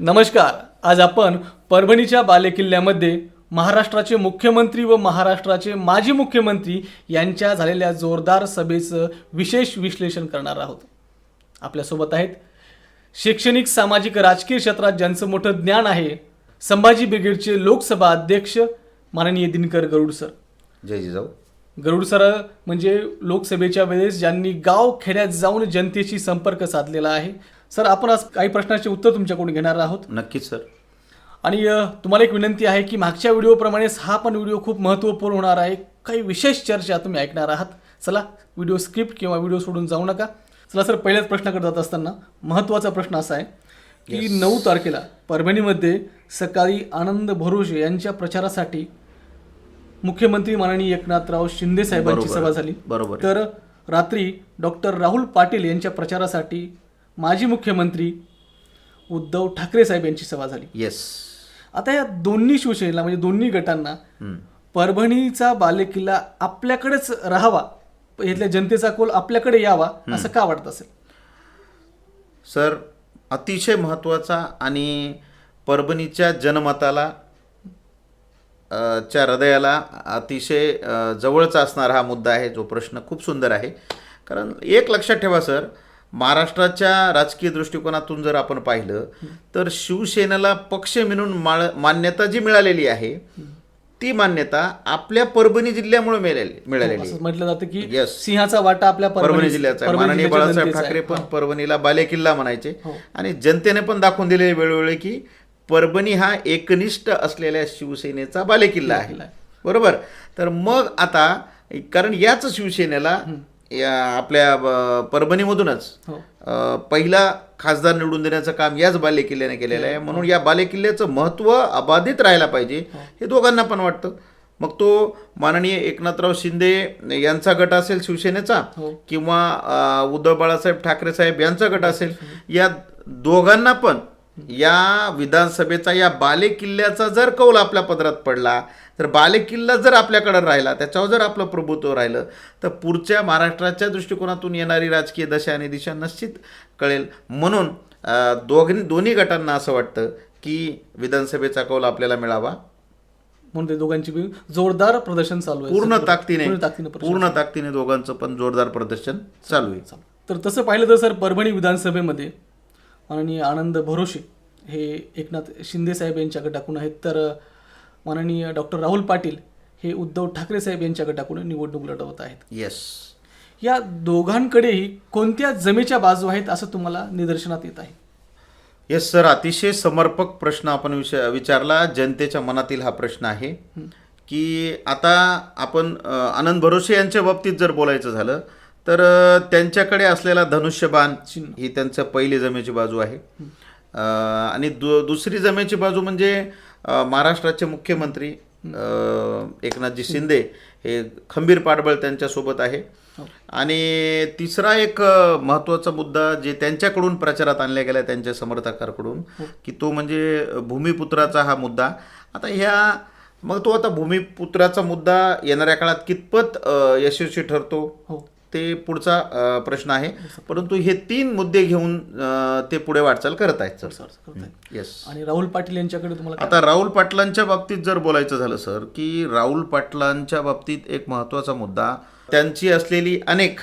नमस्कार आज आपण परभणीच्या बालेकिल्ल्यामध्ये महाराष्ट्राचे मुख्यमंत्री व महाराष्ट्राचे माजी मुख्यमंत्री यांच्या झालेल्या जोरदार सभेचं विशेष विश्लेषण करणार आहोत. आपल्यासोबत आहेत शैक्षणिक सामाजिक राजकीय क्षेत्रात ज्यांचं मोठं ज्ञान आहे संभाजी ब्रिगेडचे लोकसभा अध्यक्ष माननीय दिनकर गरुड सर. जय जिजाऊ. गरुड सर म्हणजे लोकसभेच्या वेळेस ज्यांनी गाव खेड्यात जाऊन जनतेशी संपर्क साधलेला आहे सर आपण आज काही प्रश्नाचे उत्तर तुमच्याकडून घेणार आहोत. नक्कीच सर. आणि तुम्हाला एक विनंती आहे की मागच्या व्हिडिओप्रमाणेच हा पण व्हिडिओ खूप महत्त्वपूर्ण होणार आहे. काही विशेष चर्चा तुम्ही ऐकणार आहात. चला व्हिडिओ स्किप किंवा व्हिडिओ सोडून जाऊ नका. चला सर पहिल्याच प्रश्नाकडे जात असताना महत्त्वाचा प्रश्न असा आहे की नऊ तारखेला परभणीमध्ये सकाळी आनंद भरोसे यांच्या प्रचारासाठी मुख्यमंत्री माननीय एकनाथराव शिंदे साहेबांची. सभा झाली. बरोबर. तर रात्री डॉक्टर राहुल पाटील यांच्या प्रचारासाठी माजी मुख्यमंत्री उद्धव ठाकरे साहेब यांची सभा झाली. येस आता या दोन्ही शिवसेनेला म्हणजे दोन्ही गटांना परभणीचा बालेकिल्ला आपल्याकडेच राहावा इथल्या जनतेचा कोल आपल्याकडे यावा असं का वाटत असेल? सर अतिशय महत्त्वाचा आणि परभणीच्या जनमताला च्या हृदयाला अतिशय जवळचा असणारा हा मुद्दा आहे जो प्रश्न खूप सुंदर आहे. कारण एक लक्षात ठेवा सर महाराष्ट्राच्या राजकीय दृष्टिकोनातून जर आपण पाहिलं तर शिवसेनेला पक्ष म्हणून मान्यता जी मिळालेली आहे ती मान्यता आपल्या परभणी जिल्ह्यामुळे मिळालेली मिळालेली म्हटलं जातं की. सिंहाचा वाटा आपल्या परभणी जिल्ह्याचा माननीय बाळासाहेब ठाकरे. पण परभणीला बालेकिल्ला म्हणायचे हो. आणि जनतेने पण दाखवून दिले वेळोवेळी की परभणी हा एकनिष्ठ असलेल्या शिवसेनेचा बालेकिल्ला आहे. बरोबर तर मग आता कारण याच शिवसेनेला या आपल्या परभणीमधूनच हो. पहिला खासदार निवडून देण्याचं काम याच बालेकिल्ल्याने केलेलं आहे. म्हणून या बालेकिल्ल्याचं महत्त्व अबाधित राहायला पाहिजे हे. दोघांना पण वाटतं. मग तो माननीय एकनाथराव शिंदे यांचा गट असेल शिवसेनेचा हो. किंवा उद्धव बाळासाहेब ठाकरे साहेब यांचा गट असेल या दोघांना पण या विधानसभेचा या बालेकिल्ल्याचा जर कौल आपल्या पदरात पडला तर बालेकिल्ला जर आपल्याकडे राहिला त्याच्यावर जर आपलं प्रभुत्व राहिलं तर पुढच्या महाराष्ट्राच्या दृष्टिकोनातून येणारी राजकीय दशा आणि दिशा निश्चित कळेल. म्हणून दोघी दोन्ही गटांना असं वाटतं की विधानसभेचा कौल आपल्याला मिळावा. म्हणून ते दोघांची जोरदार प्रदर्शन चालू आहे. पूर्ण ताकदीने पूर्ण ताकदीने दोघांचं पण जोरदार प्रदर्शन चालू आहे. तर तसं पाहिलं तर सर परभणी विधानसभेमध्ये माननीय आनंद भरोसे हे एकनाथ शिंदे साहेब यांच्या गटाकडून आहेत. तर माननीय डॉक्टर राहुल पाटील हे उद्धव ठाकरे साहेब यांच्या गटाकडून निवडणूक लढवत आहेत. येस या दोघांकडेही कोणत्या जमेच्या बाजू आहेत असं तुम्हाला निदर्शनात येत आहे? येस सर अतिशय समर्पक प्रश्न आपण विच विचारला. जनतेच्या मनातील हा प्रश्न आहे की आता आपण आनंद भरोसे यांच्या बाबतीत जर बोलायचं झालं तर त्यांच्याकडे असलेला धनुष्यबाण. ही त्यांचं पहिली जमेची बाजू आहे. आणि दु दुसरी जमेची बाजू म्हणजे महाराष्ट्राचे मुख्यमंत्री एकनाथजी शिंदे हे खंबीर पाठबळ त्यांच्यासोबत आहे. आणि तिसरा एक महत्त्वाचा मुद्दा जे त्यांच्याकडून प्रचारात आणला गेला त्यांच्या समर्थकांकडून की तो म्हणजे भूमिपुत्राचा हा मुद्दा. आता ह्या मग तो आता भूमिपुत्राचा मुद्दा येणाऱ्या काळात कितपत यशस्वी ठरतो? हो. ते पुढचा प्रश्न आहे. परंतु हे तीन मुद्दे घेऊन ते पुढे वाटचाल करत आहेत सर. सर. येस आणि राहुल पाटील यांच्याकडे तुम्हाला आता राहुल पाटलांच्या बाबतीत जर बोलायचं झालं सर की राहुल पाटलांच्या बाबतीत एक महत्त्वाचा मुद्दा त्यांची असलेली अनेक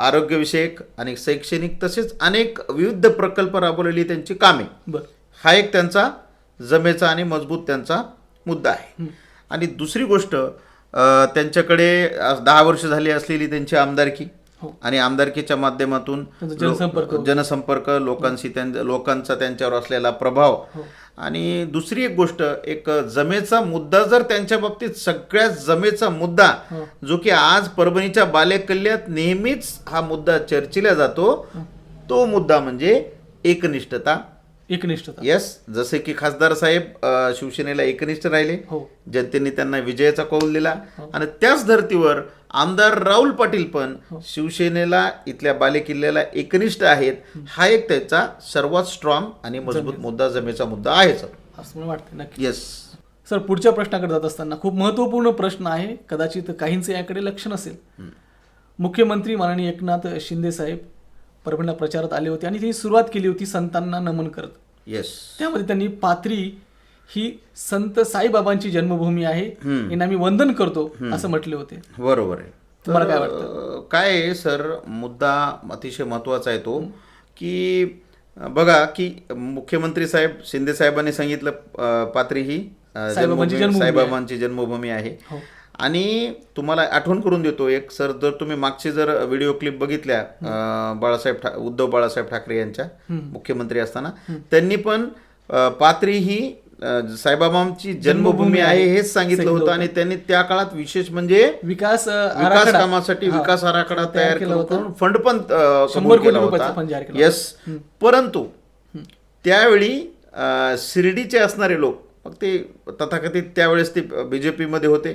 आरोग्यविषयक आणि शैक्षणिक तसेच अनेक विविध प्रकल्प राबवलेली त्यांची कामे बरं. हा एक त्यांचा जमेचा आणि मजबूत त्यांचा मुद्दा आहे. आणि दुसरी गोष्ट त्यांच्याकडे दहा वर्ष झाली असलेली त्यांची आमदारकी हो. आणि आमदारकीच्या माध्यमातून जनसंपर्क. जनसंपर्क लोकांशी लोकांचा त्यांच्यावर असलेला प्रभाव हो. आणि दुसरी एक गोष्ट एक जमेचा मुद्दा जर त्यांच्या बाबतीत सगळ्यात जमेचा मुद्दा हो. जो की आज परभणीच्या बालेकल्ल्यात नेहमीच हा मुद्दा चर्चिला जातो तो मुद्दा म्हणजे एकनिष्ठता एकनिष्ठता. येस जसे की खासदार साहेब अ, शिवसेनेला एकनिष्ठ राहिले. हो. जनतेने त्यांना विजयाचा कौल दिला. आणि त्याच धर्तीवर आमदार राहुल पाटील पण हो. शिवसेनेला इथल्या बालेकिल्ल्याला एकनिष्ठ आहेत. हा एक त्याचा सर्वात स्ट्रॉंग आणि मजबूत मुद्दा जमेचा मुद्दा आहे सर असं मला वाटतं नक्की. येस सर पुढच्या प्रश्नाकडे जात असताना खूप महत्त्वपूर्ण प्रश्न आहे. कदाचित काहींचे याकडे लक्ष नसेल. मुख्यमंत्री माननीय एकनाथ शिंदे साहेब परभणीला प्रचारात आले होते आणि त्यांनी सुरुवात केली होती संतांना नमन करत. येस त्यामध्ये त्यांनी पाथरी ही संत साईबाबांची जन्मभूमी आहे यांना मी वंदन करतो असं म्हटले होते. बरोबर आहे. तुम्हाला काय तर, काय आहे सर मुद्दा अतिशय महत्त्वाचा आहे तो की बघा की मुख्यमंत्री साहेब शिंदे साहेबांनी सांगितलं अ, पाथरी ही साईबाबांची जन्मभूमी- जन्मभूमी आहे. आणि तुम्हाला आठवण करून देतो एक सर जर तुम्ही मागचे जर व्हिडिओ क्लिप बघितल्या बाळासाहेब ठा- उद्धव बाळासाहेब ठाकरे यांच्या मुख्यमंत्री असताना त्यांनी पण अ, पाथरी ही साईबाबांची जन्मभूमी आहे हेच सांगितलं होतं आणि त्यांनी त्या काळात विशेष म्हणजे विकास विकास आराखडा. कामासाठी विकास आराखडा तयार केला होता. करून फंड पण कोटी केला होता. येस परंतु त्यावेळी शिर्डीचे असणारे लोक मग ते तथाकथित त्यावेळेस ते बीजेपी मध्ये होते.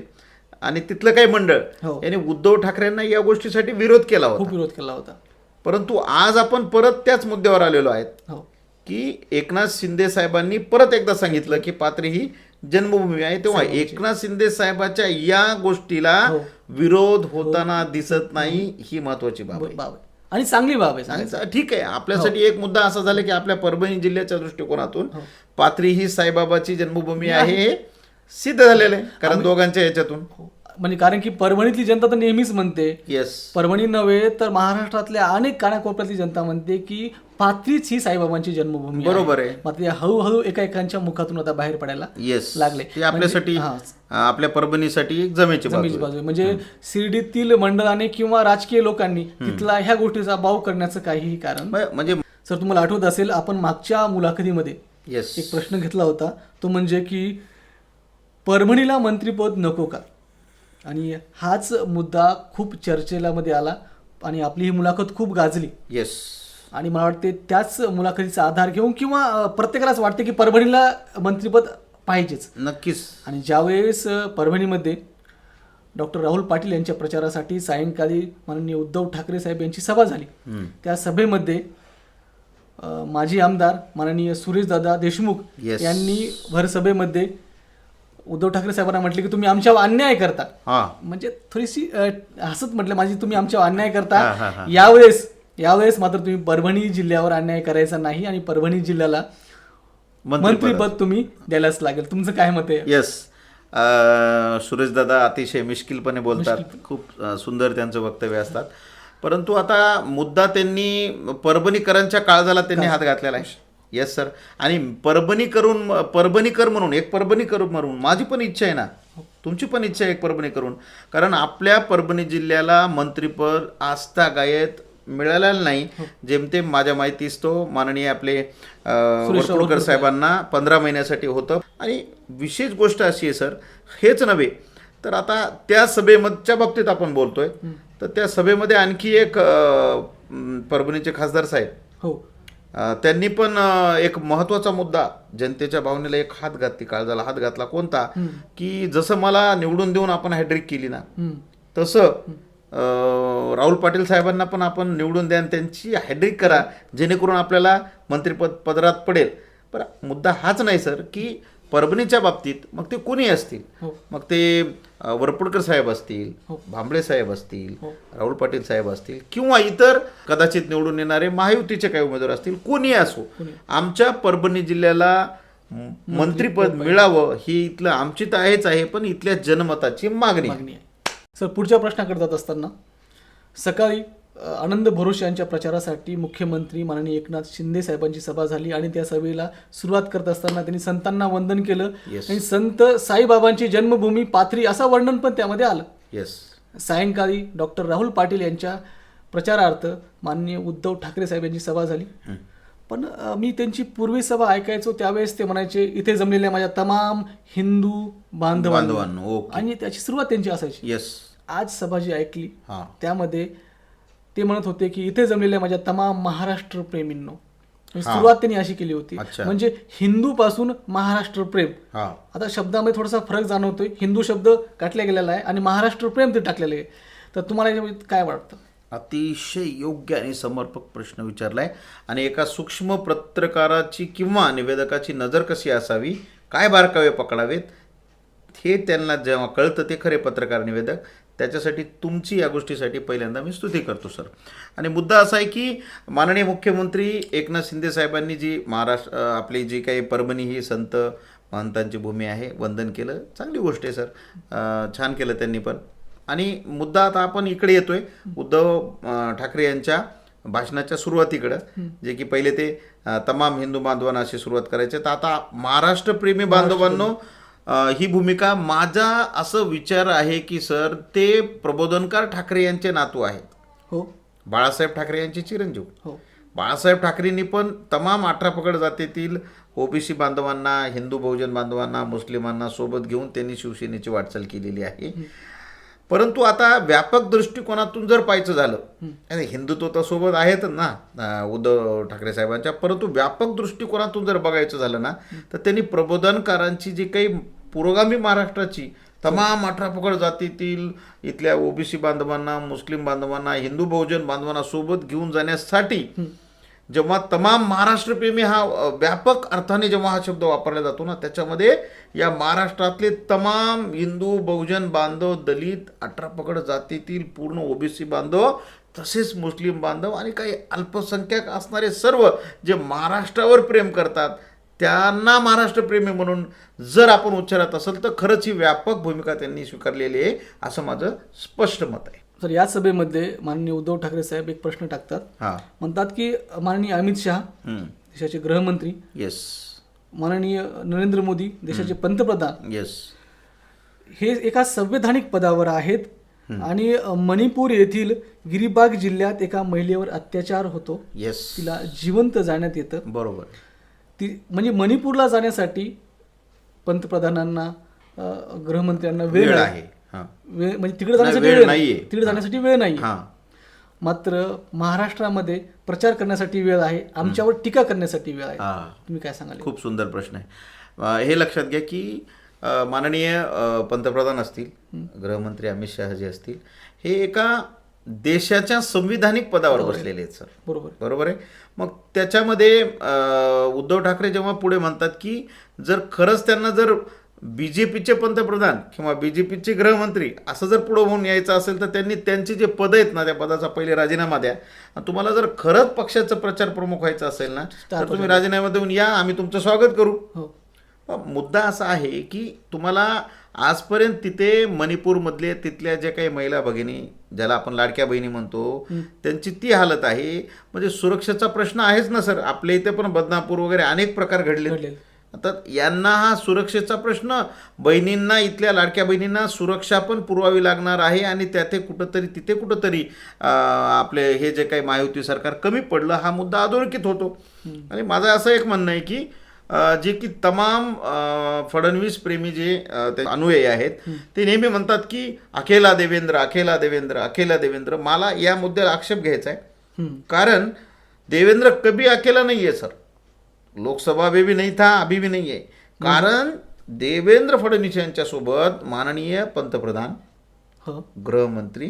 आणि तिथलं काही मंडळ हो. यांनी उद्धव ठाकरेंना या गोष्टीसाठी विरोध केला खूप होता विरोध केला होता. परंतु आज आपण परत त्याच मुद्द्यावर आलेलो आहेत हो. की एकनाथ शिंदे साहेबांनी परत एकदा सांगितलं की पाथरी ही जन्मभूमी आहे. तेव्हा एकनाथ शिंदे साहेबाच्या या गोष्टीला हो. विरोध होताना दिसत नाही ही महत्वाची बाब आहे. बाब आहे. आणि चांगली बाब आहे आणि. ठीक आहे. आपल्यासाठी एक मुद्दा असा झाला की आपल्या परभणी जिल्ह्याच्या दृष्टिकोनातून. पाथरी ही साईबाबाची जन्मभूमी आहे. हे सिद्ध झालेलं आहे कारण दोघांच्या याच्यातून हो. म्हणजे कारण की परभणीतली जनता तर नेहमीच म्हणते येस परभणी नव्हे तर महाराष्ट्रातल्या अनेक कानाकोपऱ्यातली जनता म्हणते की पाथरीच ही साईबाबांची जन्मभूमी बरोबर आहे. मात्र हळूहळू एका एकांच्या मुखातून आता बाहेर पडायला येस लागले. ते आपल्यासाठी म्हणजे- आपल्या परभणीसाठी एक जमेची आहे. बाजू. म्हणजे शिर्डीतील मंडळाने किंवा राजकीय लोकांनी तिथला ह्या गोष्टीचा बाव करण्याचं काहीही कारण म्हणजे सर तुम्हाला आठवत असेल आपण मागच्या मुलाखतीमध्ये येस एक प्रश्न घेतला होता तो म्हणजे की परभणीला मंत्रीपद नको का? आणि हाच मुद्दा खूप चर्चेला मध्ये आला आणि आपली ही मुलाखत खूप गाजली. येस आणि मला वाटते त्याच मुलाखतीचा आधार घेऊन किंवा प्रत्येकालाच वाटते की परभणीला मंत्रीपद पाहिजेच. नक्कीच. आणि ज्यावेळेस परभणीमध्ये डॉक्टर राहुल पाटील यांच्या प्रचारासाठी सायंकाळी माननीय उद्धव ठाकरे साहेब यांची सभा झाली. त्या सभेमध्ये माजी आमदार माननीय सुरेशदादा देशमुख. यांनी भरसभेमध्ये उद्धव ठाकरे साहेबांना म्हटले की तुम्ही आमच्यावर अन्याय करता. हा. म्हणजे थोडीशी अं, हसत म्हटलं माझी तुम्ही आमच्यावर अन्याय हा, हा, करता हा. यावेळेस यावेळेस मात्र तुम्ही परभणी जिल्ह्यावर अन्याय करायचा नाही आणि परभणी जिल्ह्याला मंत्रीपद तुम्ही द्यायलाच लागेल. तुमचं काय मत आहे? येस सुरेश दादा अतिशय मिश्किलपणे बोलतात. खूप अ, सुंदर त्यांचं वक्तव्य असतात. परंतु आता मुद्दा त्यांनी परभणीकरांच्या काळजाला त्यांनी हात घातलेला आहे. येस सर आणि परभणी करून परभणीकर म्हणून एक परभणीकर म्हणून माझी पण इच्छा आहे ना. तुमची पण इच्छा आहे एक परभणी करून कारण आपल्या परभणी जिल्ह्याला मंत्रीपद आस्था गायत मिळालेलं नाही. जेमतेम माझ्या माहितीस तो माननीय आपले अ, वरपुडकर साहेबांना पंधरा महिन्यासाठी होतं. आणि विशेष गोष्ट अशी आहे सर हेच नव्हे. तर आता त्या सभेमधच्या बाबतीत आपण बोलतोय. तर त्या सभेमध्ये आणखी एक परभणीचे खासदार साहेब. हो. त्यांनी पण एक महत्त्वाचा मुद्दा जनतेच्या भावनेला एक हात घातली काळजाला हात घातला. कोणता? की जसं मला निवडून देऊन आपण हॅड्रिक केली ना. तसं राहुल पाटील साहेबांना पण आपण निवडून द्या आणि त्यांची हॅड्रिक करा जेणेकरून आपल्याला मंत्रिपद पदरात पडेल. पण मुद्दा हाच नाही सर की परभणीच्या बाबतीत मग ते कोणी असतील हो. मग ते वरपुडकर साहेब असतील हो. भांबळे साहेब असतील हो. राहुल पाटील साहेब असतील किंवा इतर कदाचित निवडून येणारे महायुतीचे काही उमेदवार असतील कोणी असो आमच्या परभणी जिल्ह्याला मंत्रीपद मिळावं ही इथलं आमची तर आहेच आहे पण इथल्या जनमताची मागणी आहे. सर पुढच्या प्रश्नाकडे जात असताना सकाळी आनंद भरोसे यांच्या प्रचारासाठी मुख्यमंत्री माननीय एकनाथ शिंदे साहेबांची सभा झाली आणि त्या सभेला सुरुवात करत असताना त्यांनी संतांना वंदन केलं. Yes. आणि संत साईबाबांची जन्मभूमी पाथरी असं वर्णन पण त्यामध्ये आलं. येस सायंकाळी डॉक्टर राहुल पाटील यांच्या प्रचारार्थ माननीय उद्धव ठाकरे साहेब यांची सभा झाली. पण अ, मी त्यांची पूर्वी सभा ऐकायचो त्यावेळेस ते म्हणायचे इथे जमलेल्या माझ्या तमाम हिंदू बांधवांनो. आणि त्याची सुरुवात त्यांची असायची. येस आज सभा जी ऐकली त्यामध्ये ते म्हणत होते की इथे जमलेल्या माझ्या तमाम महाराष्ट्र प्रेमींनो. सुरुवात त्यांनी अशी केली होती. म्हणजे हिंदू पासून महाराष्ट्र प्रेम. आता शब्दामध्ये थोडासा फरक जाणवतोय. हिंदू शब्द काटला गेलेला आहे आणि महाराष्ट्र प्रेम ते टाकलेलं आहे. तर तुम्हाला काय वाटतं? अतिशय योग्य आणि समर्पक प्रश्न विचारलाय. आणि एका सूक्ष्म पत्रकाराची किंवा निवेदकाची नजर कशी असावी? काय बारकावे पकडावेत? हे त्यांना जेव्हा कळतं ते खरे पत्रकार निवेदक. त्याच्यासाठी तुमची या गोष्टीसाठी पहिल्यांदा मी स्तुती करतो सर. आणि मुद्दा असा आहे की माननीय मुख्यमंत्री एकनाथ शिंदे साहेबांनी जी महाराष्ट्र आपली जी काही परभणी ही संत महंतांची भूमी आहे वंदन केलं चांगली गोष्ट आहे सर. छान केलं त्यांनी पण. आणि मुद्दा आता आपण इकडे येतोय. उद्धव ठाकरे यांच्या भाषणाच्या सुरुवातीकडं जे की पहिले ते तमाम हिंदू बांधवांना अशी सुरुवात करायचे. तर आता महाराष्ट्रप्रेमी बांधवांनो ही भूमिका माझा असं विचार आहे की सर ते प्रबोधनकार ठाकरे यांचे नातू आहेत. हो. बाळासाहेब ठाकरे यांचे चिरंजीव. हो. बाळासाहेब ठाकरेंनी पण तमाम अठरा पकड जातीतील ओबीसी बांधवांना हिंदू बहुजन बांधवांना मुस्लिमांना सोबत घेऊन त्यांनी शिवसेनेची वाटचाल केलेली आहे. परंतु आता व्यापक दृष्टिकोनातून जर पाहायचं झालं आणि हिंदुत्व तर सोबत आहेतच ना उद्धव ठाकरे साहेबांच्या परंतु व्यापक दृष्टिकोनातून जर बघायचं झालं ना तर त्यांनी प्रबोधनकारांची जी काही पुरोगामी महाराष्ट्राची तमाम अठरा पकड जातीतील इथल्या ओबीसी बांधवांना मुस्लिम बांधवांना हिंदू बहुजन बांधवांना सोबत घेऊन जाण्यासाठी जेव्हा तमाम महाराष्ट्रप्रेमी हा व्यापक अर्थाने जेव्हा हा शब्द वापरला जातो ना त्याच्यामध्ये या महाराष्ट्रातले तमाम हिंदू बहुजन बांधव दलित अठरा पकड जातीतील पूर्ण ओबीसी बांधव तसेच मुस्लिम बांधव आणि काही अल्पसंख्याक असणारे सर्व जे महाराष्ट्रावर प्रेम करतात त्यांना महाराष्ट्रप्रेमी म्हणून जर आपण उच्चारत असेल तर खरंच ही व्यापक भूमिका त्यांनी स्वीकारलेली आहे असं माझं स्पष्ट मत आहे. तर या सभेमध्ये माननीय उद्धव ठाकरे साहेब एक प्रश्न टाकतात. हां. म्हणतात की माननीय अमित शहा देशाचे गृहमंत्री. येस माननीय नरेंद्र मोदी देशाचे पंतप्रधान. येस हे एका संवैधानिक पदावर आहेत आणि मणिपूर येथील गिरिबाग जिल्ह्यात एका महिलेवर अत्याचार होतो. येस तिला जिवंत जाण्यात येतं. बरोबर. ती म्हणजे मणिपूरला जाण्यासाठी पंतप्रधानांना गृहमंत्र्यांना वेळ आहे. हां. वेळ म्हणजे तिकडे जाण्यासाठी वेळ. नाही. तिकडे जाण्यासाठी वेळ नाही. हां. मात्र महाराष्ट्रामध्ये प्रचार करण्यासाठी वेळ आहे. आमच्यावर टीका करण्यासाठी वेळ आहे. तुम्ही काय सांगाल? खूप सुंदर प्रश्न आहे. हे लक्षात घ्या की माननीय पंतप्रधान असतील गृहमंत्री अमित शहा जे असतील हे एका देशाच्या संविधानिक पदावर बसलेले आहेत सर. बरोबर बरोबर आहे? मग त्याच्यामध्ये उद्धव ठाकरे जेव्हा पुढे म्हणतात की जर खरंच त्यांना जर बी जे पीचे पंतप्रधान किंवा बी जे पीचे गृहमंत्री असं जर पुढं होऊन यायचं असेल तर त्यांनी त्यांची जे पदं आहेत ना त्या पदाचा पहिले राजीनामा द्या. तुम्हाला जर खरंच पक्षाचं प्रचार प्रमुख व्हायचं असेल ना तर तुम्ही राजीनामा देऊन या आम्ही तुमचं स्वागत करू. हो. मुद्दा असा आहे की तुम्हाला आजपर्यंत तिथे मणिपूरमधले तिथल्या ज्या काही महिला भगिनी ज्याला आपण लाडक्या बहिणी म्हणतो त्यांची ती हालत आहे. म्हणजे सुरक्षेचा प्रश्न आहेच ना सर. आपल्या इथे पण बदनापूर वगैरे अनेक प्रकार घडले. आता यांना हा सुरक्षेचा प्रश्न बहिणींना इथल्या लाडक्या बहिणींना सुरक्षा पण पुरवावी लागणार आहे आणि त्याथे कुठंतरी तिथे कुठंतरी आपले हे जे काही महायुती सरकार कमी पडलं हा मुद्दा अधोरेखित होतो. आणि माझं असं एक म्हणणं आहे की जे की तमाम फडणवीस प्रेमी जे ते अनुयायी आहेत ते नेहमी म्हणतात की अखेला देवेंद्र अखेला देवेंद्र अखेला देवेंद्र मला या मुद्द्याला आक्षेप घ्यायचा आहे. कारण देवेंद्र कभी अकेला नहीं है सर. लोकसभा में भी नहीं था अभी भी नहीं है. कारण देवेंद्र फडणवीस यांच्यासोबत माननीय पंतप्रधान हो. गृहमंत्री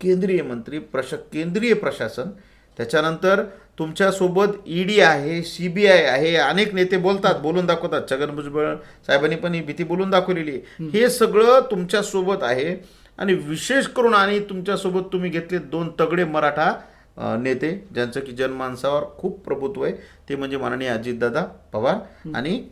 केंद्रीय मंत्री प्रश केंद्रीय प्रशासन त्याच्यानंतर तुमच्यासोबत ईडी आहे सी बी आय आहे अनेक नेते बोलतात बोलून दाखवतात. छगन भुजबळ साहेबांनी पण ही भीती बोलून दाखवलेली आहे. हे सगळं तुमच्यासोबत आहे आणि विशेष करून आणि तुमच्यासोबत तुम्ही घेतले दोन तगडे मराठा नेते ज्यांचं की जनमानसावर खूप प्रभुत्व आहे. ते म्हणजे माननीय अजितदादा पवार आणि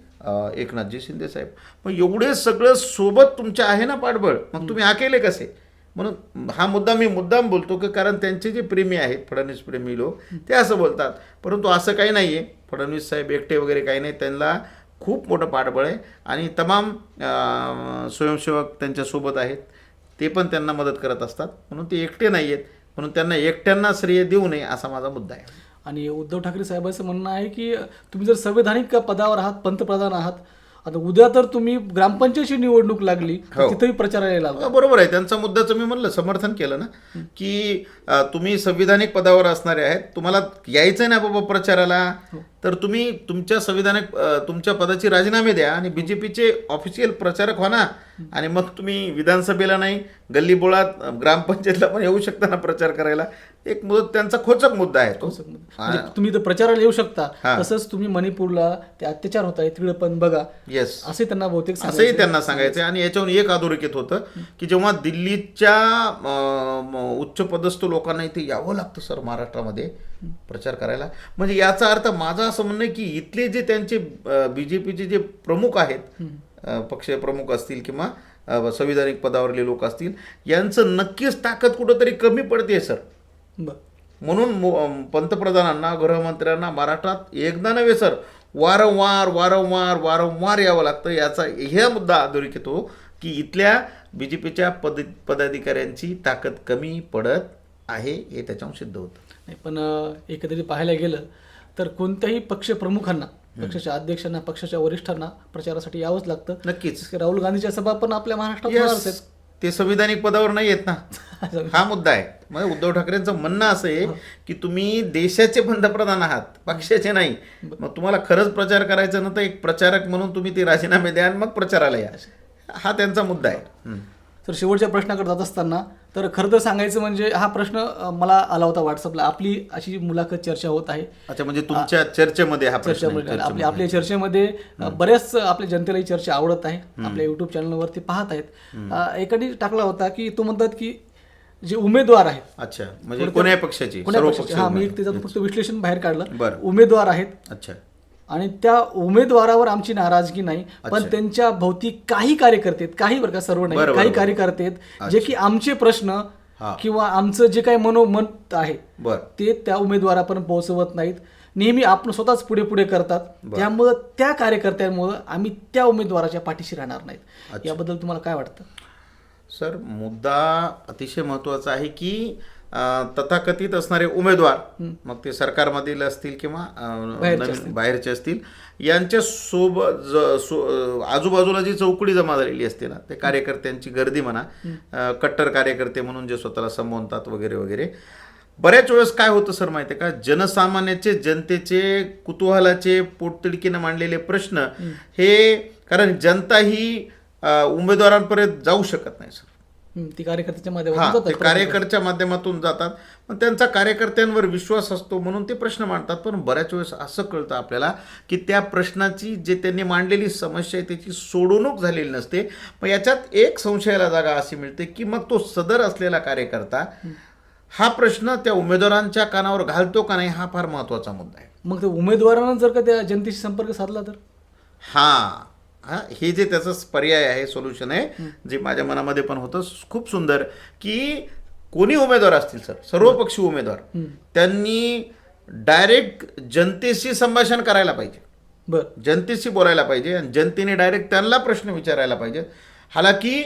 एकनाथजी शिंदे साहेब. मग एवढे सगळं सोबत तुमच्या आहे ना पाठबळ? मग तुम्ही अकेले कसे? म्हणून हा मुद्दा मी मुद्दाम बोलतो की कारण त्यांचे जे प्रेमी आहेत फडणवीस प्रेमी लोक ते असं बोलतात. परंतु असं काही नाही आहे फडणवीस साहेब एकटे वगैरे काही नाही. त्यांना खूप मोठं पाठबळ आहे. आणि तमाम स्वयंसेवक त्यांच्यासोबत आहेत. ते पण त्यांना मदत करत असतात. म्हणून ते एकटे नाही आहेत म्हणून त्यांना एकट्यांना श्रेय देऊ नये असा माझा मुद्दा आहे. आणि उद्धव ठाकरे साहेबांचं म्हणणं आहे की तुम्ही जर संवैधानिक पदावर आहात पंतप्रधान आहात आता उद्या तर तुम्ही ग्रामपंचायतची निवडणूक लागली हो. तिथेही प्रचाराला लागला. हा, बरोबर आहे. त्यांचा मुद्द्याचं मी म्हणलं समर्थन केलं ना? की अ, तुम्ही संविधानिक पदावर असणारे आहेत. तुम्हाला यायचं ना बाबा प्रचाराला? तर तुम्ही तुमच्या संविधानिक अ, तुमच्या पदाची राजीनामे द्या आणि बीजेपीचे ऑफिशियल प्रचारक व्हा ना. आणि मग तुम्ही विधानसभेला नाही गल्ली बोळात अ, ग्रामपंचायतला पण येऊ शकता ना प्रचार करायला. एक मुद्दा त्यांचा खोचक मुद्दा आहे तो. म्हणजे तुम्ही तर प्रचाराला येऊ शकता. हा. तसंच तुम्ही मणिपूरला ते अत्याचार होत आहे तिकडे पण बघा. येस असे त्यांना बहुतेक असंही त्यांना सांगायचं आणि याच्यावरून एक अधोरेखित होतं की जेव्हा दिल्लीच्या अं, म, उच्च पदस्थ लोकांना इथे यावं लागतं सर महाराष्ट्रामध्ये प्रचार करायला. म्हणजे याचा अर्थ माझा असं म्हणणं आहे की इथले जे त्यांचे बीजेपीचे जे प्रमुख आहेत अं, पक्ष प्रमुख असतील किंवा अं, संविधानिक पदावरले लोक असतील यांचं नक्कीच ताकद कुठंतरी कमी पडते सर. म्हणून पंतप्रधानांना गृहमंत्र्यांना महाराष्ट्रात एकदा नव्हे सर वारंवार वारंवार वारंवार यावं लागतं. याचा हे मुद्दा अधोरेखित येतो की इथल्या बी जे पीच्या पद पदाधिकाऱ्यांची ताकद कमी पडत आहे हे त्याच्यावर सिद्ध होतं. नाही पण एकंदरीत पाहायला गेलं तर कोणत्याही पक्ष प्रमुखांना पक्षाच्या अध्यक्षांना पक्षाच्या वरिष्ठांना प्रचारासाठी यावंच लागतं. नक्कीच. राहुल गांधीच्या सभा पण आपल्या महाराष्ट्रात ते संविधानिक पदावर नाही येत ना. हा मुद्दा आहे मग उद्धव ठाकरेंचं म्हणणं असं आहे की तुम्ही देशाचे पंतप्रधान आहात पक्षाचे नाही मग तुम्हाला खरंच प्रचार करायचा ना तर एक प्रचारक म्हणून तुम्ही ते राजीनामे द्या आणि मग प्रचाराला या हा त्यांचा मुद्दा आहे. तर शेवटच्या प्रश्नाकडे जात असताना तर खरं तर सांगायचं म्हणजे हा प्रश्न मला आला होता व्हॉट्सअपला आपली अशी मुलाखत चर्चा होत आहे अच्छा म्हणजे तुमच्या चर्चेमध्ये हा प्रश्न चर्चेमध्ये. आपल्या चर्चेमध्ये. आपल्या चर्चेमध्ये बऱ्याच आपल्या जनतेला ही चर्चा आवडत आहे. आपल्या युट्यूब चॅनलवरती पाहत आहेत. एकाने टाकला होता की तो म्हणतात की जे उमेदवार आहेत अच्छा म्हणजे कोण्या पक्षाची? हा मी त्याचं फक्त विश्लेषण बाहेर काढलं. उमेदवार आहेत. अच्छा. आणि त्या उमेदवारावर आमची नाराजगी नाही पण त्यांच्या भोवती काही कार्यकर्ते आहेत, काही बरं का सर्व नाही बरं, काही बरं, कार्यकर्ते आहेत जे की आमचे प्रश्न हा. किंवा आमचं जे काही मनोमत आहे बर. ते त्या उमेदवारापर्यंत पोहोचवत नाहीत. नेहमी आपण स्वतःच पुढे पुढे करतात त्यामुळं त्या कार्यकर्त्यांमुळं आम्ही त्या उमेदवाराच्या पाठीशी राहणार नाहीत. याबद्दल तुम्हाला काय वाटतं? सर मुद्दा अतिशय महत्त्वाचा आहे की तथाकथित असणारे उमेदवार मग ते सरकारमधील असतील किंवा बाहेरचे असतील. यांच्या सोबत आजूबाजूला जी चौकडी जमा झालेली असते ना ते कार्यकर्त्यांची गर्दी म्हणा कट्टर कार्यकर्ते म्हणून जे स्वतःला संबोधतात वगैरे वगैरे बऱ्याच वेळेस काय होतं सर माहिती आहे का? जनसामान्याचे जनतेचे कुतूहलाचे पोटतिडकीनं मांडलेले प्रश्न हे. कारण जनता ही उमेदवारांपर्यंत जाऊ शकत नाही सर. ती कार्यकर्त्याच्या माध्यमातून. कार्यकर्त्याच्या माध्यमातून जातात. पण त्यांचा कार्यकर्त्यांवर विश्वास असतो म्हणून ते प्रश्न मांडतात. पण बऱ्याच वेळेस असं कळतं आपल्याला की त्या प्रश्नाची जे त्यांनी मांडलेली समस्या आहे त्याची सोडवणूक झालेली नसते. मग याच्यात एक संशयाला जागा अशी मिळते की मग तो सदर असलेला कार्यकर्ता हा प्रश्न त्या उमेदवारांच्या कानावर घालतो का नाही हा फार महत्त्वाचा मुद्दा आहे. मग ते उमेदवारानं जर का त्या जनतेशी संपर्क साधला तर? हा. हा हे जे त्याचं पर्याय आहे सोल्युशन आहे जे माझ्या मनामध्ये पण होतं खूप सुंदर की कोणी उमेदवार असतील सर सर्व पक्षी उमेदवार. त्यांनी डायरेक्ट जनतेशी संभाषण करायला पाहिजे. बर. जनतेशी बोलायला पाहिजे आणि जनतेने डायरेक्ट त्यांना प्रश्न विचारायला पाहिजे. हालाकी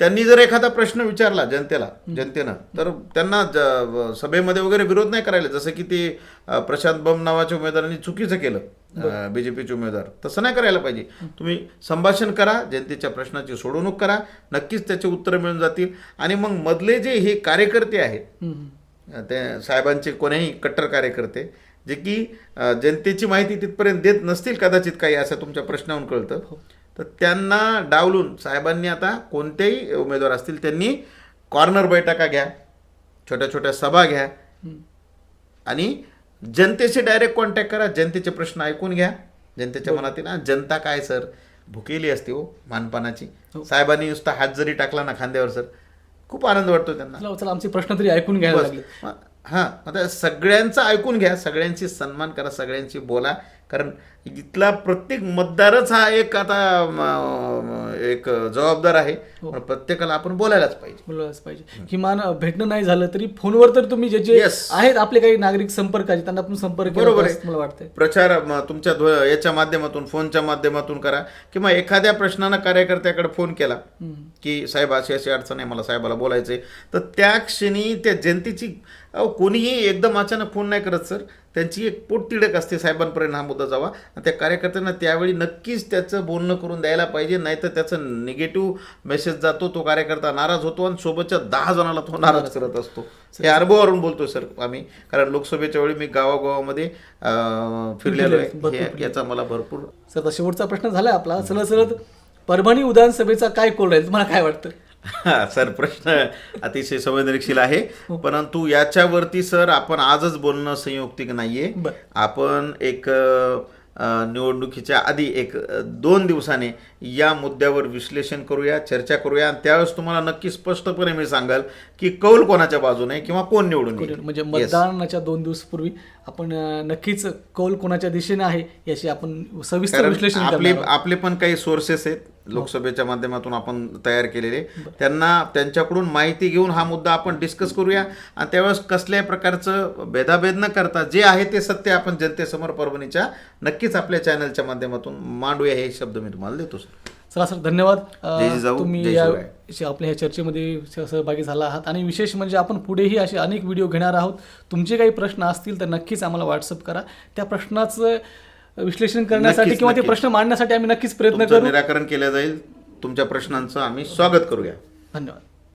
त्यांनी जर एखादा प्रश्न विचारला जनतेला जनतेनं तर त्यांना सभेमध्ये वगैरे विरोध नाही करायला. जसं की ते प्रशांत बम नावाच्या उमेदवारांनी चुकीचं केलं. बीजेपीचे उमेदवार. तसं नाही करायला पाहिजे. तुम्ही संभाषण करा जनतेच्या प्रश्नाची सोडवणूक करा नक्कीच त्याचे उत्तरं मिळून जातील. आणि मग मधले जे हे कार्यकर्ते आहेत हं, हं. ते साहेबांचे कोणीही कट्टर कार्यकर्ते जे की जनतेची माहिती तिथपर्यंत देत नसतील कदाचित काही असं तुमच्या प्रश्नावरून कळतं तर त्यांना डावलून साहेबांनी आता कोणतेही उमेदवार असतील त्यांनी कॉर्नर बैठका घ्या छोट्या छोट्या सभा घ्या. आणि जनतेशी डायरेक्ट कॉन्टॅक्ट करा. जनतेचे प्रश्न ऐकून घ्या. जनतेच्या मनातील ना जनता काय सर? भुकेली असते हो मानपानाची. साहेबांनी नुसता हात जरी टाकला ना खांद्यावर सर खूप आनंद वाटतो त्यांना. चला आमचे प्रश्न तरी ऐकून म- हा आता सगळ्यांचं ऐकून घ्या. सगळ्यांची सन्मान करा. सगळ्यांची बोला. कारण इथला प्रत्येक मतदारच हा एक आता एक जबाबदार आहे हो. पण प्रत्येकाला आपण बोलायलाच पाहिजे बोलवायलाच पाहिजे किमान भेटणं नाही झालं तरी फोनवर तर तुम्ही जे जे. आहेत आपले काही नागरिक संपर्काचे त्यांना आपण संपर्क बरोबर आहे. मला वाटतंय प्रचार तुमच्या याच्या माध्यमातून फोनच्या माध्यमातून करा किंवा एखाद्या प्रश्नानं कार्यकर्त्याकडे फोन केला. की साहेब अशी अशी अडचण आहे मला साहेबाला बोलायचंय तर त्या क्षणी त्या जनतेची अहो कोणीही एकदम अचानक फोन नाही करत सर. त्यांची एक पोटतिडक असते साहेबांपर्यंत हा मुद्दा जावा. त्या कार्यकर्त्यांना त्यावेळी नक्कीच त्याचं बोलणं करून द्यायला पाहिजे नाहीतर त्याचं निगेटिव्ह मेसेज जातो तो कार्यकर्ता नाराज होतो आणि सोबतच्या दहा जणाला तो नाराज करत असतो. हे अनुभवावरून बोलतोय सर आम्ही. कारण लोकसभेच्या वेळी मी गावागावामध्ये फिरलेलो आहे. याचा मला भरपूर सर शेवटचा प्रश्न झाला आपला. चला सर परभणी विधानसभेचा काय कोल राहील तुम्हाला काय वाटतं? हा, सर प्रश्न अतिशय संवेदनशील आहे परंतु याच्यावरती सर आपण आजच बोलणं संयुक्तिक नाहीये. आपण एक निवडणुकीच्या आधी एक दोन दिवसाने या मुद्द्यावर विश्लेषण करूया चर्चा करूया. आणि त्यावेळेस तुम्हाला नक्की स्पष्टपणे मी सांगाल की कौल कोणाच्या बाजूने किंवा कोण निवडून येईल. म्हणजे. मतदानाच्या दोन दिवस पूर्वी आपण नक्कीच कौल कोणाच्या दिशेने आहे याची आपण सविस्तर विश्लेषण आपले. आपले पण काही सोर्सेस आहेत. लोकसभेच्या माध्यमातून आपण तयार केलेले. त्यांना त्यांच्याकडून माहिती घेऊन हा मुद्दा आपण डिस्कस करूया. आणि त्यावेळेस कसल्याही प्रकारचं भेदाभेद न करता जे आहे ते सत्य आपण जनतेसमोर परभणीच्या नक्कीच आपल्या चॅनलच्या माध्यमातून मांडूया. हे शब्द मी तुम्हाला देतो चला सर धन्यवाद. तुम्ही या आपल्या ह्या चर्चेमध्ये सहभागी झाला आहात. आणि विशेष म्हणजे आपण पुढेही असे अनेक व्हिडिओ घेणार आहोत. तुमचे काही प्रश्न असतील तर नक्कीच आम्हाला व्हॉट्सअप करा. त्या प्रश्नाचं विश्लेषण करण्यासाठी किंवा ते. प्रश्न मांडण्यासाठी आम्ही नक्कीच प्रयत्न करू. निराकरण केलं जाईल. तुमच्या प्रश्नांचं आम्ही स्वागत करूया. धन्यवाद.